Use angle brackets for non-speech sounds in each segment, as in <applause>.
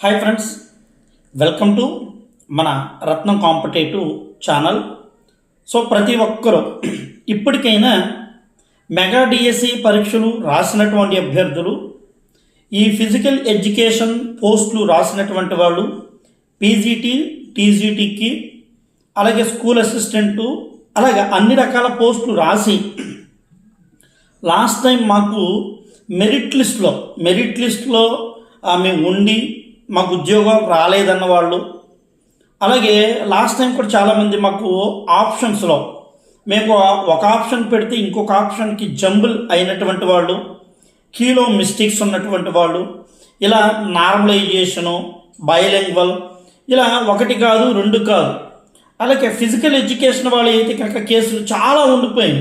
Hi friends welcome to మన రత్నం competitive channel. So ప్రతి ఒక్కరూ ఇప్పటికైనా మెగా డిఎస్సి పరీక్షలు రాసినటువంటి అభ్యర్థులు ఈ ఫిజికల్ ఎడ్యుకేషన్ పోస్టులు రాసినటువంటి వాళ్ళు పీజీటీ టీజీటీకి అలాగే స్కూల్ అసిస్టెంటు అలాగే అన్ని రకాల పోస్టులు రాసి లాస్ట్ టైం మాకు మెరిట్ లిస్ట్లో మెరిట్ లిస్ట్లో ఆమె ఉండి మాకు ఉద్యోగం రాలేదన్న వాళ్ళు. అలాగే లాస్ట్ టైం కూడా చాలామంది మాకు ఆప్షన్స్లో మేము ఒక ఆప్షన్ పెడితే ఇంకొక ఆప్షన్కి జంబుల్ అయినటువంటి వాళ్ళు కీలో మిస్టేక్స్ ఉన్నటువంటి వాళ్ళు ఇలా నార్మలైజేషను బయోలింగ్వల్ ఇలా ఒకటి కాదు రెండు కాదు. అలాగే ఫిజికల్ ఎడ్యుకేషన్ వాళ్ళు అయితే కనుక కేసులు చాలా ఉండిపోయాయి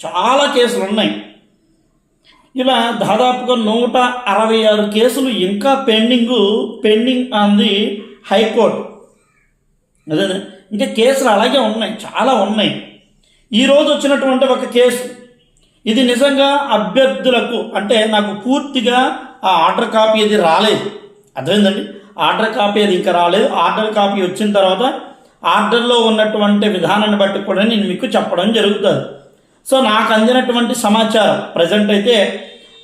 చాలా కేసులు ఉన్నాయి. ఇలా దాదాపుగా నూట అరవై ఆరు కేసులు ఇంకా pending pending on the high court. అదే ఇంకా కేసులు అలాగే ఉన్నాయి చాలా ఉన్నాయి. ఈరోజు వచ్చినటువంటి ఒక కేసు. ఇది నిజంగా అభ్యర్థులకు అంటే నాకు పూర్తిగా ఆ ఆర్డర్ కాపీ అది రాలేదు. అర్థమైందండి? ఆర్డర్ కాపీ అది ఇంకా రాలేదు. ఆర్డర్ కాపీ వచ్చిన తర్వాత ఆర్డర్లో ఉన్నటువంటి విధానాన్ని బట్టి కూడా నేను మీకు చెప్పడం జరుగుతుంది. సో నాకు అందినటువంటి సమాచారం ప్రజెంట్ అయితే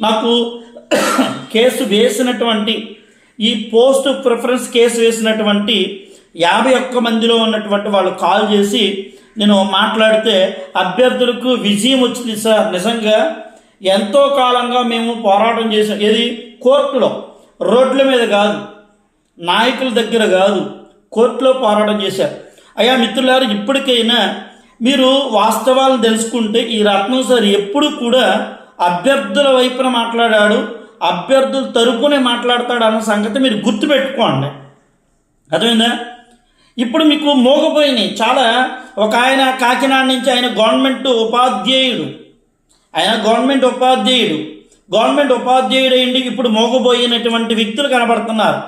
నాకు <coughs> కేసు వేసినటువంటి ఈ పోస్ట్ ప్రిఫరెన్స్ కేసు వేసినటువంటి యాభై ఒక్క మందిలో ఉన్నటువంటి వాళ్ళు కాల్ చేసి నేను మాట్లాడితే అభ్యర్థులకు విజయం వచ్చింది సార్. నిజంగా ఎంతో కాలంగా మేము పోరాటం చేసాం ఏది? కోర్టులో. రోడ్ల మీద కాదు. నాయకుల దగ్గర కాదు. కోర్టులో పోరాటం చేశారు. అయ్యా మిత్రులారు ఇప్పటికైనా మీరు వాస్తవాలను తెలుసుకుంటే ఈ రత్నం సార్ ఎప్పుడు కూడా అభ్యర్థుల వైపున మాట్లాడాడు అభ్యర్థుల తరపునే మాట్లాడతాడు అన్న సంగతి మీరు గుర్తుపెట్టుకోండి. అర్థమైందా? ఇప్పుడు మీకు మోగపోయినాయి. చాలా ఒక ఆయన కాకినాడ నుంచి ఆయన గవర్నమెంట్ ఉపాధ్యాయుడు. ఆయన గవర్నమెంట్ ఉపాధ్యాయుడు. గవర్నమెంట్ ఉపాధ్యాయుడు అయ్యింది ఇప్పుడు మోగబోయినటువంటి వ్యక్తులు కనబడుతున్నారు.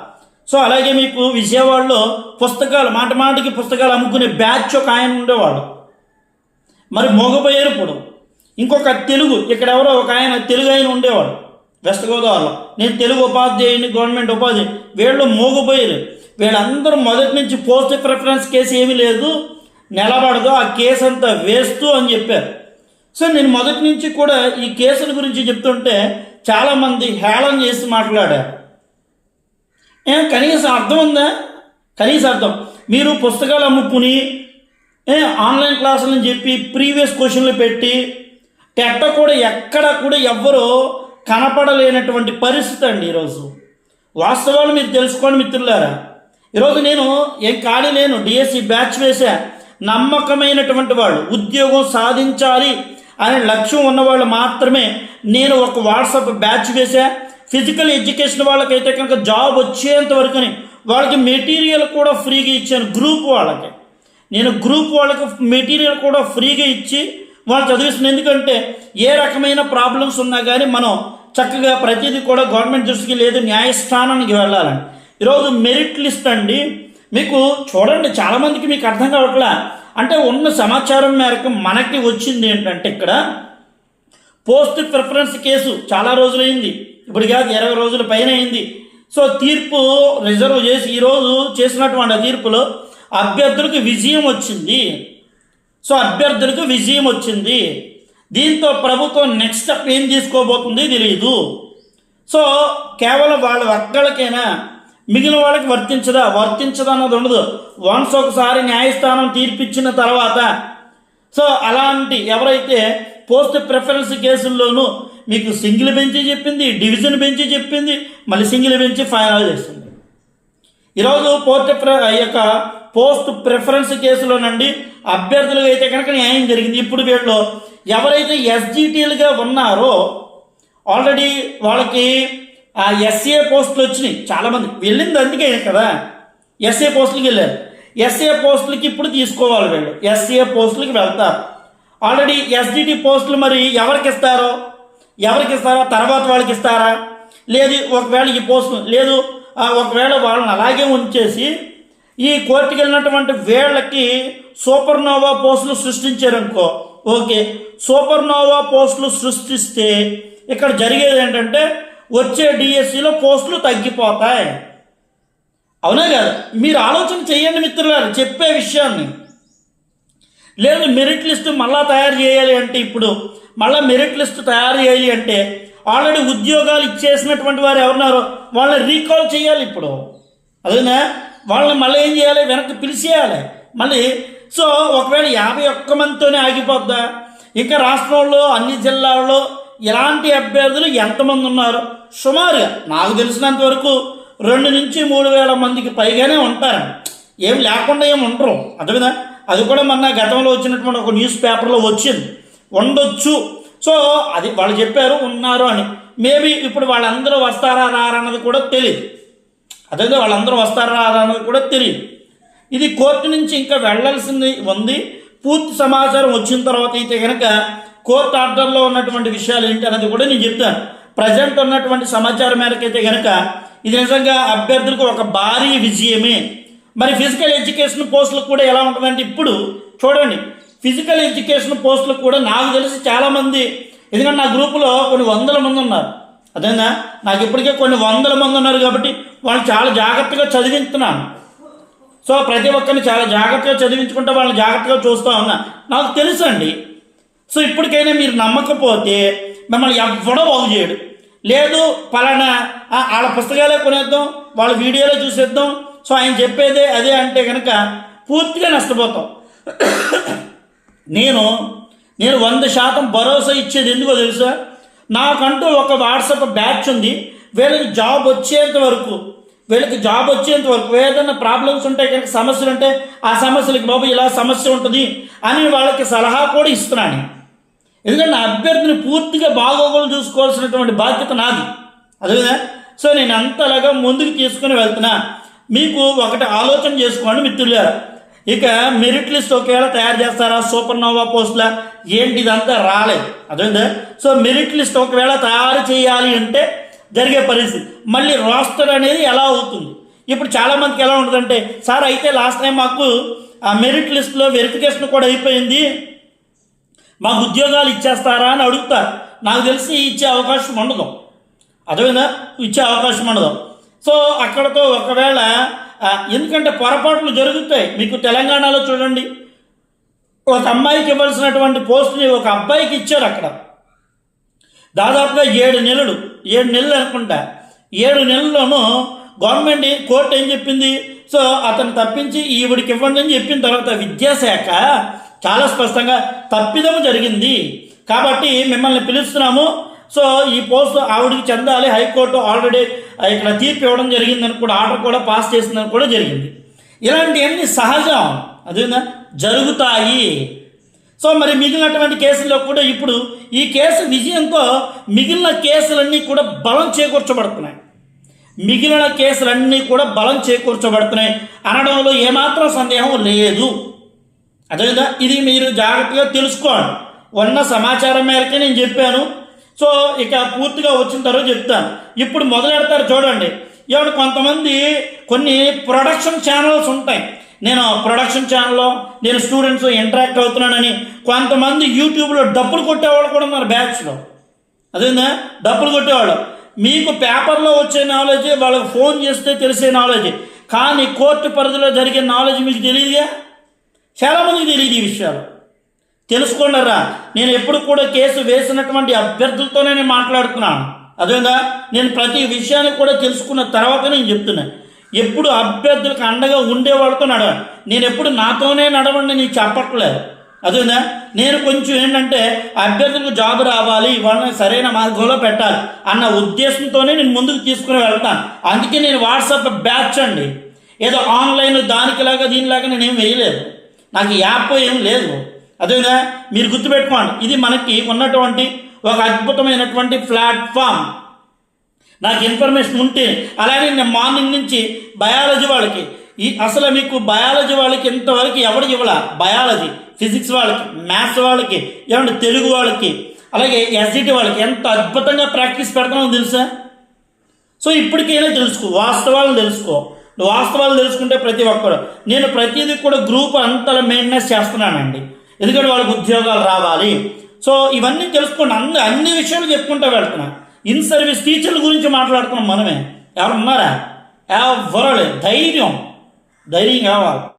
సో అలాగే మీకు విజయవాడలో పుస్తకాలు మాట మాటకి పుస్తకాలు అమ్ముకునే బ్యాచ్ ఒక ఆయన ఉండేవాడు. మరి మోగపోయారు ఇప్పుడు ఇంకొక తెలుగు ఇక్కడ ఎవరో ఒక ఆయన తెలుగు ఆయన ఉండేవాడు వెస్ట్ గోదావరిలో. నేను తెలుగు ఉపాధ్యాయుని గవర్నమెంట్ ఉపాధి వీళ్ళు మోగపోయారు వీళ్ళందరూ మొదటి నుంచి పోస్ట్ ప్రిఫరెన్స్ కేసు ఏమీ లేదు. నిలబడదు ఆ కేసు అంతా వేస్తూ అని చెప్పారు. సో నేను మొదటి నుంచి కూడా ఈ కేసుల గురించి చెప్తుంటే చాలామంది హేళన చేసి మాట్లాడారు. కనీసం అర్థం ఉందా? కనీసం అర్థం. మీరు పుస్తకాలు అమ్ముకుని ఆన్లైన్ క్లాసులని చెప్పి ప్రీవియస్ క్వశ్చన్లు పెట్టి టెట్ట కూడా ఎక్కడ కూడా ఎవ్వరూ కనపడలేనటువంటి పరిస్థితి అండి ఈరోజు. వాస్తవాలు మీరు తెలుసుకోండి మిత్రులారా. ఈరోజు నేను ఏం ఖాళీ లేను డిఎస్సి బ్యాచ్ వేసా నమ్మకమైనటువంటి వాళ్ళు ఉద్యోగం సాధించాలి అనే లక్ష్యం ఉన్నవాళ్ళు మాత్రమే నేను ఒక వాట్సాప్ బ్యాచ్ వేసా. ఫిజికల్ ఎడ్యుకేషన్ వాళ్ళకైతే కనుక జాబ్ వచ్చేంత వరకుని వాళ్ళకి మెటీరియల్ కూడా ఫ్రీగా ఇచ్చాను గ్రూప్ వాళ్ళకి. నేను గ్రూప్ వాళ్ళకి మెటీరియల్ కూడా ఫ్రీగా ఇచ్చి వాళ్ళు చదివిస్తున్నాను ఎందుకంటే ఏ రకమైన ప్రాబ్లమ్స్ ఉన్నా కానీ మనం చక్కగా ప్రతిదీ కూడా గవర్నమెంట్ దృష్టికి లేదు న్యాయస్థానానికి వెళ్ళాలని ఈరోజు మెరిట్ లిస్ట్ అండి. మీకు చూడండి చాలామందికి మీకు అర్థం కావట్లా? అంటే ఉన్న సమాచారం మేరకు మనకి వచ్చింది ఏంటంటే ఇక్కడ పోస్ట్ ప్రిఫరెన్స్ కేసు చాలా రోజులైంది. ఇప్పుడు కాదు ఇరవై రోజుల పైన అయింది. సో తీర్పు రిజర్వ్ చేసి ఈరోజు చేసినటువంటి ఆ తీర్పులో అభ్యర్థులకు విజయం వచ్చింది. సో అభ్యర్థులకు విజయం వచ్చింది. దీంతో ప్రభుత్వం నెక్స్ట్ స్టెప్ ఏం తీసుకోబోతుంది తెలియదు సో కేవలం వాళ్ళ ఒక్కళ్ళకైనా మిగిలిన వాళ్ళకి వర్తించదా? వర్తించదా అన్నది ఉండదు. వన్స్ ఒకసారి న్యాయస్థానం తీర్పిచ్చిన తర్వాత సో అలాంటి ఎవరైతే పోస్ట్ ప్రిఫరెన్స్ కేసుల్లోనూ మీకు సింగిల్ బెంచి చెప్పింది డివిజన్ బెంచి చెప్పింది మళ్ళీ సింగిల్ బెంచి ఫైనల్ చేస్తుంది. ఈరోజు పోర్ట్ ప్ర యొక్క పోస్ట్ ప్రిఫరెన్స్ కేసులోనండి అభ్యర్థులు అయితే కనుక న్యాయం జరిగింది. ఇప్పుడు వీళ్ళు ఎవరైతే ఎస్జిటీలుగా ఉన్నారో ఆల్రెడీ వాళ్ళకి ఆ ఎస్ఏ పోస్టులు వచ్చినాయి. చాలామంది వెళ్ళింది అందుకే కదా. ఎస్ఏ పోస్టులకి వెళ్ళారు. ఎస్ఏ పోస్టులకి ఇప్పుడు తీసుకోవాలి వీళ్ళు. ఎస్ఏ పోస్టులకి వెళ్తారు. ఆల్రెడీ ఎస్డిటి పోస్టులు మరి ఎవరికి ఇస్తారో? ఎవరికి ఇస్తారా? తర్వాత వాళ్ళకి ఇస్తారా? లేదు ఒకవేళ ఈ పోస్టులు లేదు ఒకవేళ వాళ్ళని అలాగే ఉంచేసి ఈ కోర్టుకి వెళ్ళినటువంటి వేళ్ళకి సూపర్ నోవా పోస్టులు సృష్టించారనుకో ఓకే సూపర్ నోవా పోస్టులు సృష్టిస్తే ఇక్కడ జరిగేది ఏంటంటే వచ్చే డిఎస్సిలో పోస్టులు తగ్గిపోతాయి. అవునా కాదు? మీరు ఆలోచన చేయండి మిత్రులారు చెప్పే విషయాన్ని. లేదు మెరిట్ లిస్ట్ మళ్ళా తయారు చేయాలి అంటే ఇప్పుడు మళ్ళీ మెరిట్ లిస్ట్ తయారు చేయాలి అంటే ఆల్రెడీ ఉద్యోగాలు ఇచ్చేసినటువంటి వారు ఎవరున్నారో? వాళ్ళని రీకాల్ చేయాలి ఇప్పుడు. అదేనా? వాళ్ళని మళ్ళీ ఏం చేయాలి? వెనక్కి పిలిచేయాలి. మళ్ళీ సో ఒకవేళ యాభై ఒక్క మందితోనే ఆగిపోద్దా? ఇంకా రాష్ట్రంలో అన్ని జిల్లాల్లో ఇలాంటి అభ్యర్థులు ఎంతమంది ఉన్నారు? సుమారుగా నాకు తెలిసినంత వరకు రెండు నుంచి మూడు వేల మందికి పైగానే ఉంటారు. ఏం లేకుండా ఏం ఉండరు. అర్థమైందా? అది కూడా మొన్న గతంలో వచ్చినటువంటి ఒక న్యూస్ పేపర్లో వచ్చింది. ఉండొచ్చు. సో అది వాళ్ళు చెప్పారు ఉన్నారు అని. మేబీ ఇప్పుడు వాళ్ళందరూ వస్తారా రారన్నది కూడా తెలియదు అదే వాళ్ళందరూ వస్తారా అన్నది కూడా తెలియదు ఇది కోర్టు నుంచి ఇంకా వెళ్ళాల్సింది ఉంది. పూర్తి సమాచారం వచ్చిన తర్వాత అయితే కనుక కోర్టు ఆర్డర్లో ఉన్నటువంటి విషయాలు ఏంటి అనేది కూడా నేను చెప్తాను. ప్రజెంట్ ఉన్నటువంటి సమాచారం మేరకైతే కనుక ఇది నిజంగా అభ్యర్థులకు ఒక భారీ విజయమే. మరి ఫిజికల్ ఎడ్యుకేషన్ పోస్టులకు కూడా ఎలా ఉంటుందంటే ఇప్పుడు చూడండి ఫిజికల్ ఎడ్యుకేషన్ పోస్టులకు కూడా నాకు తెలిసి చాలామంది ఎందుకంటే నా గ్రూపులో కొన్ని వందల మంది ఉన్నారు. అదేనా? నాకు ఇప్పటికే కొన్ని వందల మంది ఉన్నారు కాబట్టి వాళ్ళు చాలా జాగ్రత్తగా చదివిస్తున్నాను సో ప్రతి ఒక్కరిని చాలా జాగ్రత్తగా చదివించుకుంటే వాళ్ళని జాగ్రత్తగా చూస్తూ ఉన్నా. నాకు తెలుసు అండి సో ఇప్పటికైనా మీరు నమ్మకపోతే మిమ్మల్ని ఎవ్వడో బాగు చేయడు. లేదు పలానా వాళ్ళ పుస్తకాలే కొనేద్దాం వాళ్ళ వీడియోలే చూసేద్దాం. సో ఆయన చెప్పేదే అదే అంటే కనుక పూర్తిగా నష్టపోతాం. నేను నేను వంద శాతం భరోసా ఇచ్చేది ఎందుకో తెలుసా? నాకంటూ ఒక వాట్సాప్ బ్యాచ్ ఉంది. వీళ్ళకి జాబ్ వచ్చేంత వరకు వీళ్ళకి జాబ్ వచ్చేంత వరకు ఏదైనా ప్రాబ్లమ్స్ ఉంటాయి కనుక సమస్యలు ఉంటే ఆ సమస్యలకి బాబు ఇలా సమస్య ఉంటుంది అని వాళ్ళకి సలహా కూడా ఇస్తున్నాను ఎందుకంటే నా అభ్యర్థిని పూర్తిగా బాగోగులు చూసుకోవాల్సినటువంటి బాధ్యత నాది. అదేవిధంగా సో నేను అంతలాగా ముందుకు తీసుకుని వెళ్తున్నా. మీకు ఒకటి ఆలోచన చేసుకోండి మిత్రులారా. ఇక మెరిట్ లిస్ట్ ఒకవేళ తయారు చేస్తారా? సూపర్ నోవా పోస్టుల ఏంటి ఇదంతా రాలేదు. అదే సో మెరిట్ లిస్ట్ ఒకవేళ తయారు చేయాలి అంటే జరిగే పరిస్థితి. మళ్ళీ రోస్టర్ అనేది ఎలా అవుతుంది? ఇప్పుడు చాలామందికి ఎలా ఉంటుందంటే సార్ అయితే లాస్ట్ టైం మాకు ఆ మెరిట్ లిస్ట్లో వెరిఫికేషన్ కూడా అయిపోయింది. మాకు ఉద్యోగాలు ఇచ్చేస్తారా? అని అడుగుతారు. నాకు తెలిసి ఇచ్చే అవకాశం ఉండదు. అదేవిధంగా ఇచ్చే అవకాశం ఉండదు. సో అక్కడతో ఒకవేళ ఎందుకంటే పొరపాట్లు జరుగుతాయి. మీకు తెలంగాణలో చూడండి. ఒక అమ్మాయికి ఇవ్వాల్సినటువంటి పోస్టుని ఒక అబ్బాయికి ఇచ్చారు అక్కడ. దాదాపుగా ఏడు నెలలు. ఏడు నెలలు అనుకుంటా. ఏడు నెలల్లోనూ గవర్నమెంట్ కోర్టు ఏం చెప్పింది? సో అతను తప్పించి ఈవిడికి ఇవ్వండి అని చెప్పిన తర్వాత విద్యాశాఖ చాలా స్పష్టంగా తప్పిదము జరిగింది. కాబట్టి మిమ్మల్ని పిలుస్తున్నాము. సో ఈ పోస్ట్ ఆవిడికి చెందాలి. హైకోర్టు ఆల్రెడీ ఇక్కడ తీర్పు ఇవ్వడం జరిగిందని కూడా ఆర్డర్ కూడా పాస్ చేసిందని కూడా జరిగింది. ఇలాంటివన్నీ సహజం. అదేనా? జరుగుతాయి. సో మరి మిగిలినటువంటి కేసుల్లో కూడా ఇప్పుడు ఈ కేసు విజయంతో మిగిలిన కేసులన్నీ కూడా బలం చేకూర్చబడుతున్నాయి. మిగిలిన కేసులన్నీ కూడా బలం చేకూర్చబడుతున్నాయి అనడంలో ఏమాత్రం సందేహం లేదు. అదేవిధంగా ఇది మీరు జాగ్రత్తగా తెలుసుకోండి ఉన్న సమాచారం మేరకే నేను చెప్పాను. సో ఇక పూర్తిగా వచ్చిన తర్వాత చెప్తాను. ఇప్పుడు మొదలెడతారు చూడండి. ఇవాడు కొంతమంది కొన్ని ప్రొడక్షన్ ఛానల్స్ ఉంటాయి. నేను ప్రొడక్షన్ ఛానల్లో నేను స్టూడెంట్స్ ఇంటరాక్ట్ అవుతున్నానని కొంతమంది యూట్యూబ్లో డబ్బులు కొట్టేవాళ్ళు కూడా ఉన్నారు బ్యాచ్లో అదేందా? డబ్బులు కొట్టేవాళ్ళు. మీకు పేపర్లో వచ్చే నాలెడ్జ్ వాళ్ళకి ఫోన్ చేస్తే తెలిసే నాలెడ్జ్ కానీ కోర్టు పరిధిలో జరిగే నాలెడ్జ్ మీకు తెలియదుగా? చాలామందికి తెలియదు ఈ విషయాలు. తెలుసుకున్నారా నేను ఎప్పుడు కూడా కేసు వేసినటువంటి అభ్యర్థులతోనే నేను మాట్లాడుతున్నాను. అదేవిధంగా నేను ప్రతి విషయాన్ని కూడా తెలుసుకున్న తర్వాత నేను చెప్తున్నాను ఎప్పుడు అభ్యర్థులకు అండగా ఉండేవాళ్ళతో నడవండి నేను ఎప్పుడు నాతోనే నడవండి నీకు చెప్పట్లేదు. అదేనా నేను కొంచెం ఏంటంటే అభ్యర్థులకు జాబ్ రావాలి వాళ్ళని సరైన మార్గంలో పెట్టాలి అన్న ఉద్దేశంతోనే నేను ముందుకు తీసుకుని వెళ్తాను. అందుకే నేను వాట్సాప్ బ్యాచ్ అండి. ఏదో ఆన్లైన్ దానికిలాగా దీనిలాగా నేనేం వేయలేదు. నాకు యాప్ ఏం లేదు. అదేనా మీరు గుర్తుపెట్టుకోండి. ఇది మనకి ఉన్నటువంటి ఒక అద్భుతమైనటువంటి ప్లాట్ఫామ్. నాకు ఇన్ఫర్మేషన్ ఉంటే అలాగే నేను మార్నింగ్ నుంచి బయాలజీ వాళ్ళకి ఈ అసలు మీకు బయాలజీ వాళ్ళకి ఇంతవరకు ఎవరికి ఇవ్వాల? బయాలజీ ఫిజిక్స్ వాళ్ళకి మ్యాథ్స్ వాళ్ళకి ఏమంటే తెలుగు వాళ్ళకి అలాగే ఎస్జిటి వాళ్ళకి ఎంత అద్భుతంగా ప్రాక్టీస్ పెడతామో తెలుసా? సో ఇప్పటికైనా తెలుసుకో వాస్తవాలను తెలుసుకో. వాస్తవాలు తెలుసుకుంటే ప్రతి ఒక్కరు. నేను ప్రతిదీ కూడా గ్రూప్ అంతా మెయింటెనెన్స్ చేస్తున్నానండి. ఎందుకంటే వాళ్ళకి ఉద్యోగాలు రావాలి. సో ఇవన్నీ తెలుసుకోండి అన్ని అన్ని విషయాలు చెప్పుకుంటూ వెళ్తున్నాను ఇన్ సర్వీస్ టీచర్ల గురించి మాట్లాడుతున్నాం మనమే. ఎవరు ఉన్నారా ఎవరు ధైర్యం. ధైర్యం కావాలి.